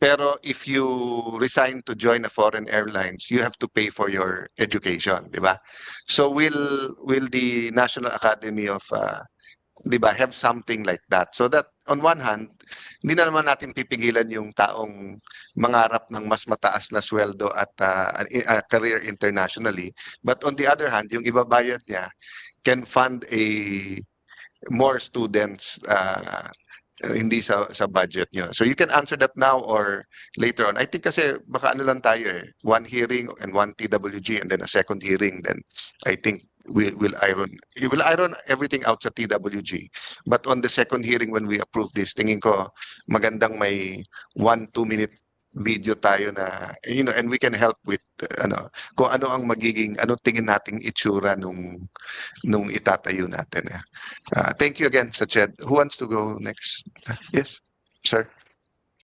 Pero if you resign to join a foreign airlines, you have to pay for your education, di ba? So will will the National Academy of uh, di ba have something like that so that on one hand hindi na naman natin pipigilan yung taong mangarap ng mas mataas na sweldo at uh, a career internationally but on the other hand yung ibabayad niya can fund a more students uh, hindi sa sa budget nyo. So you can answer that now or later on. I think kasi baka ano lang tayo eh, one hearing and one TWG and then a second hearing then I think we'll, we'll iron it will iron everything out sa TWG. But on the second hearing when we approve this, tingin ko magandang may one, two minute video tayo na you know and we can help with ano kung ano ang magiging ano tingin nating itsura nung nung itatayo natin eh. Uh, thank you again sa Ched. Who wants to go next? Yes, sir.